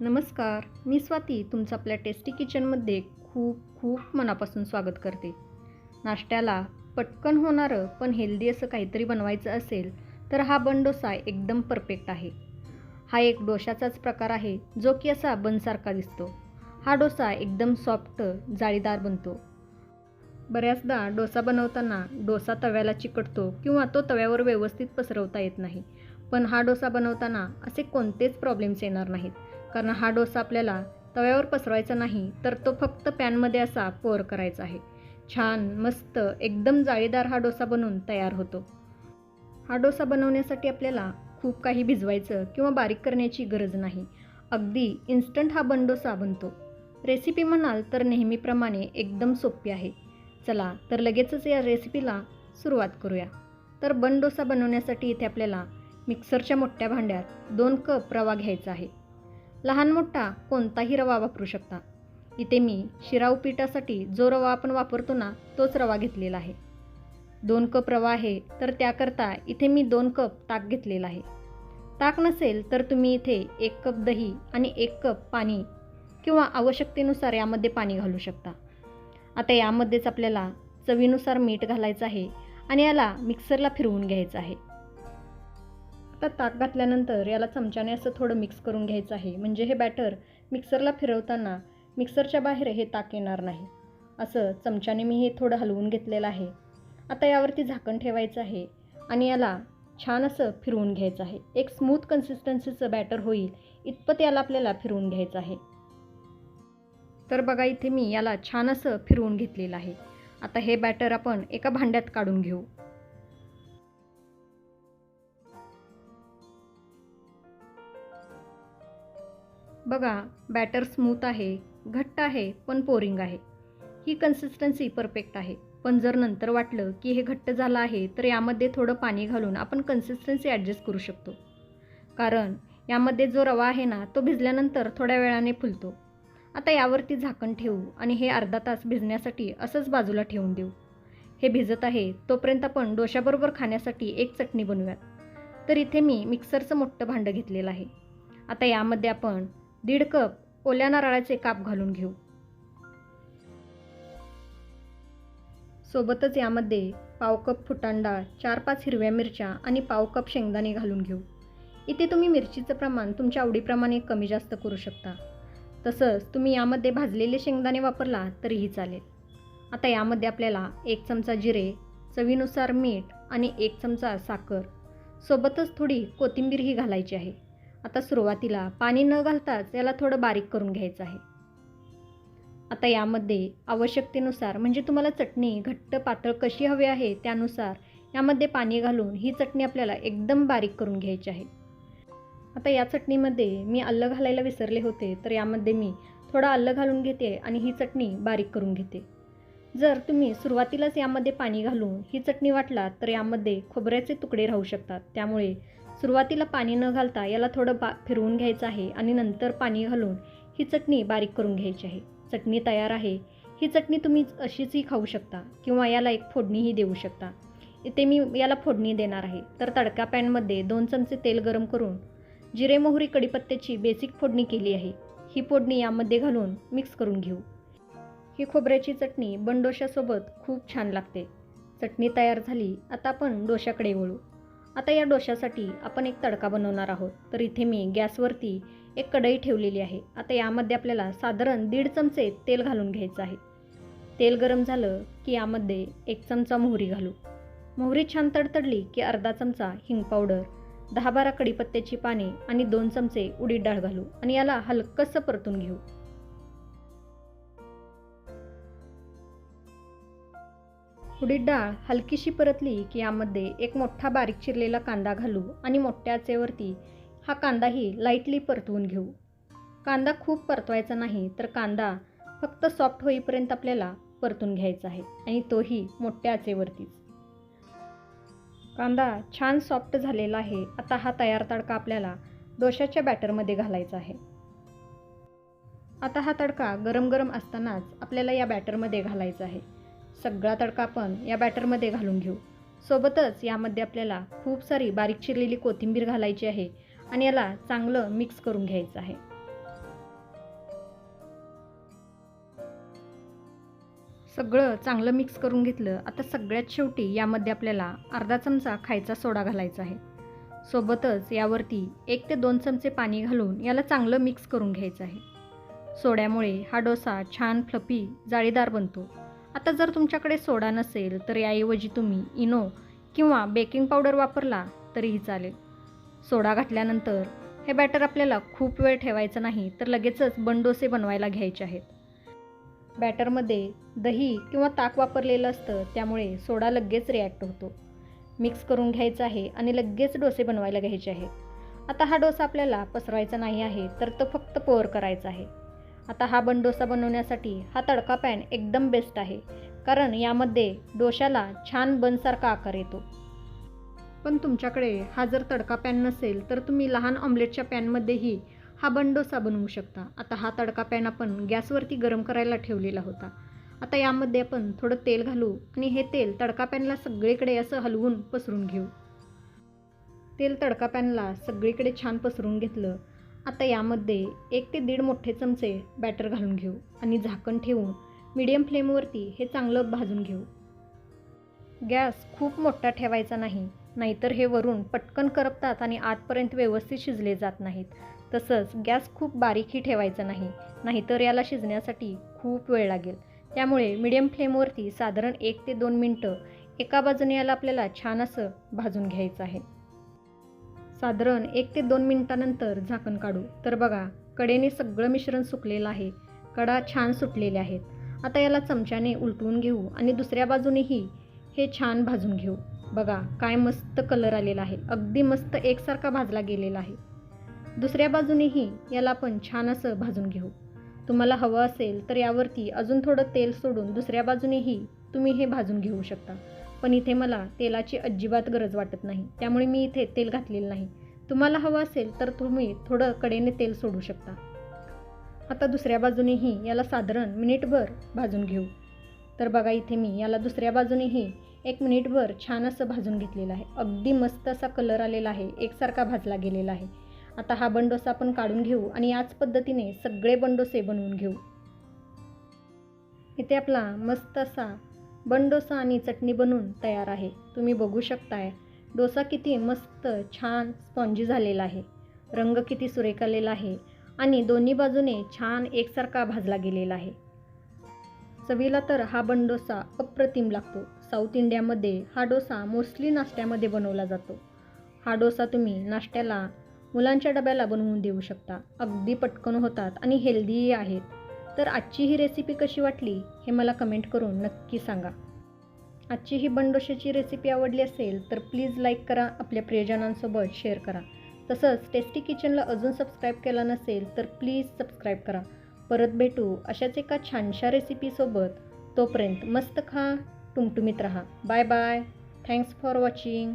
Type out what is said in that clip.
नमस्कार मी स्वाती तुमचं आपल्या टेस्टी किचनमध्ये खूप खूप मनापासून स्वागत करते. नाश्त्याला पटकन होणारं पण हेल्दी असं काहीतरी बनवायचं असेल तर हा बन डोसा एकदम परफेक्ट आहे. हा एक डोशाचाच प्रकार आहे जो की असा बनसारखा दिसतो. हा डोसा एकदम सॉफ्ट जाळीदार बनतो. बऱ्याचदा डोसा बनवताना डोसा तव्याला चिकटतो किंवा तो तव्यावर व्यवस्थित पसरवता येत नाही पण हा डोसा बनवताना असे कोणतेच प्रॉब्लेम्स येणार नाहीत. कारण हा डोसा आपल्याला तव्यावर पसरवायचा नाही तर तो फक्त पॅनमध्ये असा पोर करायचा आहे. छान मस्त एकदम जाळीदार हा डोसा बनवून तयार होतो. हा डोसा बनवण्यासाठी आपल्याला खूप काही भिजवायचं किंवा बारीक करण्याची गरज नाही. अगदी इन्स्टंट हा बनडोसा बनतो. रेसिपी म्हणाल तर नेहमीप्रमाणे एकदम सोपी आहे. चला तर लगेचच या रेसिपीला सुरुवात करूया. तर बनडोसा बनवण्यासाठी इथे आपल्याला मिक्सरच्या मोठ्या भांड्यात दोन कप रवा घ्यायचा आहे. लहान मोठा कोणताही रवा वापरू शकता. इथे मी शिरा उपीटासाठी जो रवा आपण वापरतो ना तोच रवा घेतलेला आहे. दोन कप रवा आहे तर त्याकरता इथे मी दोन कप ताक घेतलेला आहे. ताक नसेल तर तुम्ही इथे एक कप दही आणि एक कप पाणी किंवा आवश्यकतेनुसार यामध्ये पाणी घालू शकता. आता यामध्येच आपल्याला चवीनुसार मीठ घालायचं आहे आणि याला मिक्सरला फिरवून घ्यायचं आहे. आता ताक घातल्यानंतर याला चमच्याने असं थोडं मिक्स करून घ्यायचं आहे. म्हणजे हे बॅटर मिक्सरला फिरवताना मिक्सरच्या बाहेर हे ताक येणार नाही. असं चमच्याने मी हे थोडं हलवून घेतलेलं आहे. आता यावरती झाकण ठेवायचं आहे आणि याला छान असं फिरवून घ्यायचं आहे. एक स्मूथ कन्सिस्टन्सीचं बॅटर होईल. इतपत याला आपल्याला फिरवून घ्यायचं आहे. तर बघा इथे मी याला छान असं फिरवून घेतलेलं आहे. आता हे बॅटर आपण एका भांड्यात काढून घेऊ. बघा बॅटर स्मूथ आहे घट्ट आहे पण पोरिंग आहे. ही कन्सिस्टन्सी परफेक्ट आहे. पण जर नंतर वाटलं की हे घट्ट झालं आहे तर यामध्ये थोडं पाणी घालून आपण कन्सिस्टन्सी ॲडजस्ट करू शकतो. कारण यामध्ये जो रवा आहे ना तो भिजल्यानंतर थोड्या वेळाने फुलतो. आता यावरती झाकण ठेवू आणि हे अर्धा तास भिजण्यासाठी असंच बाजूला ठेवून देऊ. हे भिजत आहे तोपर्यंत आपण डोशाबरोबर खाण्यासाठी एक चटणी बनवूयात. तर इथे मी मिक्सरचं मोठं भांडं घेतलेलं आहे. आता यामध्ये आपण दीड कप ओल्या नारळाचे काप घालून घेऊ. सोबतच यामध्ये पाव कप फुटाण डाळ चार पाच हिरव्या मिरच्या आणि पाव कप शेंगदाणे घालून घेऊ. इथे तुम्ही मिरचीचं प्रमाण तुमच्या आवडीप्रमाणे कमी जास्त करू शकता. तसंच तुम्ही यामध्ये भाजलेले शेंगदाणे वापरला तरीही चालेल. आता यामध्ये आपल्याला एक चमचा जिरे चवीनुसार मीठ आणि एक चमचा साखर. सोबतच थोडी कोथिंबीरही घालायची आहे. आता सुरुवातीला पाणी न घालताच याला थोडं बारीक करून घ्यायचं आहे. आता यामध्ये आवश्यकतेनुसार म्हणजे तुम्हाला चटणी घट्ट पातळ कशी हवी आहे त्यानुसार यामध्ये पाणी घालून ही चटणी आपल्याला एकदम बारीक करून घ्यायची आहे. आता या चटणीमध्ये मी आलं घालायला विसरले होते तर यामध्ये मी थोडं आलं घालून घेते आणि ही चटणी बारीक करून घेते. जर तुम्ही सुरुवातीलाच यामध्ये पाणी घालून ही चटणी वाटला तर यामध्ये खोबऱ्याचे तुकडे राहू शकतात. त्यामुळे सुरुवातीला पाणी न घालता याला थोडं बा फिरवून घ्यायचं आहे आणि नंतर पाणी घालून ही चटणी बारीक करून घ्यायची आहे. चटणी तयार आहे. ही चटणी तुम्ही अशीचही खाऊ शकता किंवा याला एक फोडणीही देऊ शकता. इथे मी याला फोडणी देणार आहे. तर तडका पॅनमध्ये दोन चमचे तेल गरम करून जिरे मोहरी कढीपत्त्याची बेसिक फोडणी केली आहे. ही फोडणी यामध्ये घालून मिक्स करून घेऊ. ही खोबऱ्याची चटणी बनडोशासोबत खूप छान लागते. चटणी तयार झाली. आता आपण डोशाकडे वळू. आता या डोशासाठी आपण एक तडका बनवणार आहोत. तर इथे मी गॅसवरती एक कढई ठेवलेली आहे. आता यामध्ये आपल्याला साधारण दीड चमचे तेल घालून घ्यायचं आहे. तेल गरम झालं की यामध्ये एक चमचा मोहरी घालू. मोहरी छान तडतडली की अर्धा चमचा हिंग पावडर दहा बारा कडीपत्त्याची पाने आणि दोन चमचे उडीद डाळ घालू आणि याला हलकंसं परतून घेऊ. उडीद डाळ हलकीशी परतली की यामध्ये एक मोठा बारीक चिरलेला कांदा घालू आणि मोठ्या आचेवरती हा कांदाही लाईटली परतवून घेऊ. कांदा खूप परतवायचा नाही तर कांदा फक्त सॉफ्ट होईपर्यंत आपल्याला परतून घ्यायचा आहे आणि तोही मोठ्या आचेवरतीच. कांदा छान सॉफ्ट झालेला आहे. आता हा तयार तडका आपल्याला डोशाच्या बॅटरमध्ये घालायचा आहे. आता हा तडका गरम गरम असतानाच आपल्याला या बॅटरमध्ये घालायचा आहे. सगळा तडका आपण या बॅटरमध्ये घालून घेऊ. सोबतच यामध्ये आपल्याला खूप सारी बारीक चिरलेली कोथिंबीर घालायची आहे आणि याला चांगलं मिक्स करून घ्यायचं आहे. सगळं चांगलं मिक्स करून घेतलं आता सगळ्यात शेवटी यामध्ये आपल्याला अर्धा चमचा खायचा सोडा घालायचा आहे. सोबतच यावरती एक ते दोन चमचे पाणी घालून याला चांगलं मिक्स करून घ्यायचं आहे. सोड्यामुळे हा डोसा छान फ्लपी जाळीदार बनतो. आता जर तुमच्याकडे सोडा नसेल तर याऐवजी तुम्ही इनो किंवा बेकिंग पावडर वापरला तरीही चालेल. सोडा घातल्यानंतर हे बॅटर आपल्याला खूप वेळ ठेवायचं नाही तर लगेचच बंडोसे बनवायला घ्यायचे आहेत. बॅटरमध्ये दही किंवा ताक वापरलेलं असतं त्यामुळे सोडा लगेच रिॲक्ट होतो. मिक्स करून घ्यायचं आहे आणि लगेच डोसे बनवायला घ्यायचे आहेत. आता हा डोसा आपल्याला पसरवायचा नाही आहे तर तो फक्त पोअर करायचा आहे. आता हा बंडोसा बनवण्यासाठी हा तडका पॅन एकदम बेस्ट आहे. कारण यामध्ये डोशाला छान बनसारखा आकार येतो. पण तुमच्याकडे हा जर तडका पॅन नसेल तर तुम्ही लहान ऑमलेटच्या पॅनमध्येही हा बनडोसा बनवू शकता. आता हा तडका पॅन आपण गॅसवरती गरम करायला ठेवलेला होता. आता यामध्ये आपण थोडं तेल घालू आणि हे तेल तडका पॅनला सगळीकडे असं हलवून पसरून घेऊ. तेल तडका पॅनला सगळीकडे छान पसरून घेतलं आता यामध्ये एक ते दीड मोठे चमचे बॅटर घालून घेऊ आणि झाकण ठेवून मीडियम फ्लेमवरती हे चांगलं भाजून घेऊ. गॅस खूप मोठा ठेवायचा नाही नाहीतर हे वरून पटकन करपतात आणि आतपर्यंत व्यवस्थित शिजले जात नाहीत. तसंच गॅस खूप बारीकही ठेवायचा नाही नाहीतर याला शिजण्यासाठी खूप वेळ लागेल. त्यामुळे मीडियम फ्लेमवरती साधारण एक ते दोन मिनटं एका बाजूने याला आपल्याला छान असं भाजून घ्यायचं आहे. साधारण एक ते दोन मिनटानंतर झाकण काढू. तर बघा कडेने सगळं मिश्रण सुकलेलं आहे. कडा छान सुटलेले आहेत. आता याला चमच्याने उलटवून घेऊ आणि दुसऱ्या बाजूनेही हे छान भाजून घेऊ. बघा काय मस्त कलर आलेला आहे. अगदी मस्त एकसारखा भाजला गेलेला आहे. दुसऱ्या बाजूनेही याला आपण छान असं भाजून घेऊ. तुम्हाला हवं असेल तर यावरती अजून थोडं तेल सोडून दुसऱ्या बाजूनेही तुम्ही हे भाजून घेऊ शकता. पण इथे मला तेलाची अजिबात गरज वाटत नाही. त्यामुळे मी इथे तेल घातलेलं नाही. तुम्हाला हवं असेल तर तुम्ही थोडं कडेने तेल सोडू शकता. आता दुसऱ्या बाजूनेही याला साधारण मिनिटभर भाजून घेऊ. तर बघा इथे मी याला दुसऱ्या बाजूनेही एक मिनिटभर छान असं भाजून घेतलेलं आहे. अगदी मस्त असा कलर आलेला आहे. एकसारखा भाजला गेलेला आहे. आता हा बंडोसा आपण काढून घेऊ आणि याच पद्धतीने सगळे बंडोसे बनवून घेऊ. इथे आपला मस्त असा बन डोसा आणि चटणी बनवून तयार आहे. तुम्ही बघू शकताय डोसा किती मस्त छान स्पॉन्जी झालेला आहे. रंग किती सुरेख आलेला आहे आणि दोन्ही बाजूने छान एकसारखा भाजला गेलेला आहे. चवीला तर हा बंडोसा अप्रतिम लागतो. साऊथ इंडियामध्ये हा डोसा मोस्टली नाश्त्यामध्ये बनवला जातो. हा डोसा तुम्ही नाश्त्याला मुलांच्या डब्याला बनवून देऊ शकता. अगदी पटकन होतात आणि हेल्दीही आहेत. तर आजची ही रेसिपी कशी वाटली हे मला कमेंट करून नक्की सांगा. आजची ही बंडोशाची रेसिपी आवडली असेल तर प्लीज लाईक करा आपल्या प्रियजनांसोबत शेअर करा. तसंच टेस्टी किचनला अजून सबस्क्राईब केला नसेल तर प्लीज सबस्क्राईब करा. परत भेटू अशाच एका छानशा रेसिपीसोबत तोपर्यंत मस्त खा टुमटुमीत राहा. Bye bye thanks for watching